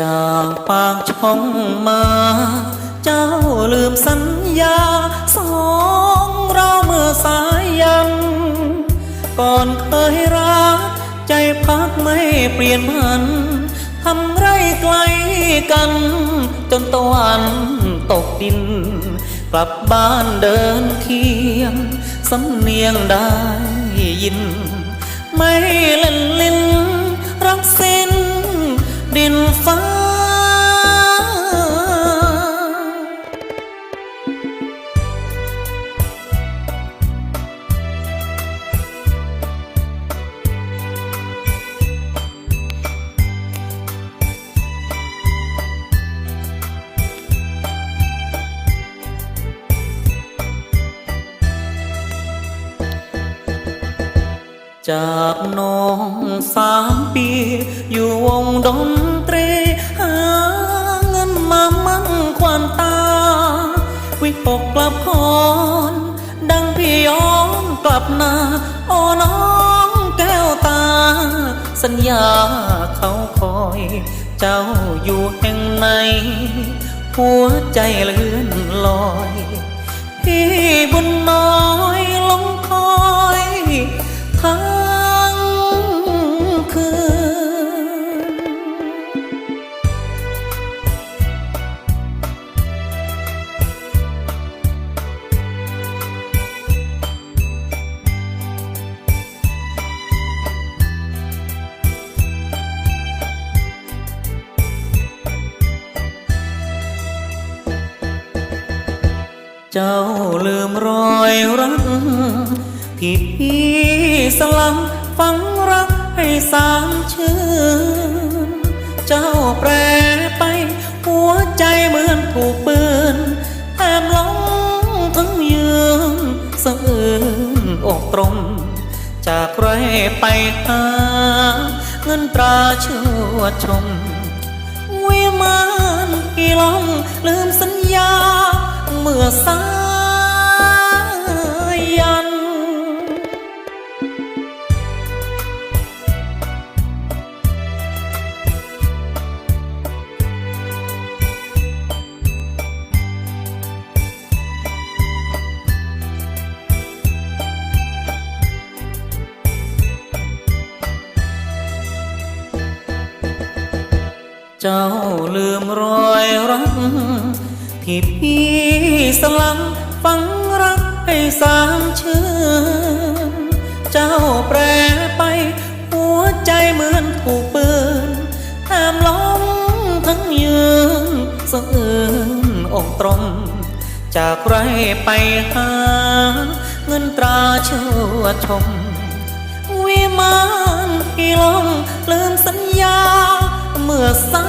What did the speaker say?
จากปากช่องมา เจ้าลืมสัญญา สองเราเมื่อสายยันก่อนเคยรัก ใจพักไม่เปลี่ยนพัน ทำไรไกลกัน จนตะวันตกดิน กลับบ้านเดินเคียง สำเนียงได้ยิน ไม่เล่นลิ้นรักสิ้ นดินฟ้า จากน้องสามปี อยู่วงดนตรี หาเงินมามั่งควันตา วิตกกลับคอนดังพี่ย้อนกลับนาโอ้น้องแก้วตา สัญญาเขาคอย เจ้าอยู่แห่งไหนหัวใจเลื่อนลอย เจ้าลืมรอยรักที่พี่สลังฝังรักให้สามชื่น เจ้าแปรไปหัวใจเหมือนถูกปืนแอบหลงทั้งยืนสะอื้นอกตรง จากไรไปหาเงินตราชั่วชมวิมานกี่ลองลืมสัญ มื่อสายัน เจ้าลืมรอยรัก ที่พี่สลังฝังรักให้สามชื่นเจ้าแปรไปหัวใจเหมือนถูกปืนแถมล้มทั้งยืนสะอื้นอกตรง จากไรไปหา เงินตราชั่วชม วิมานที่ลงลืมสัญญา เมื่อสา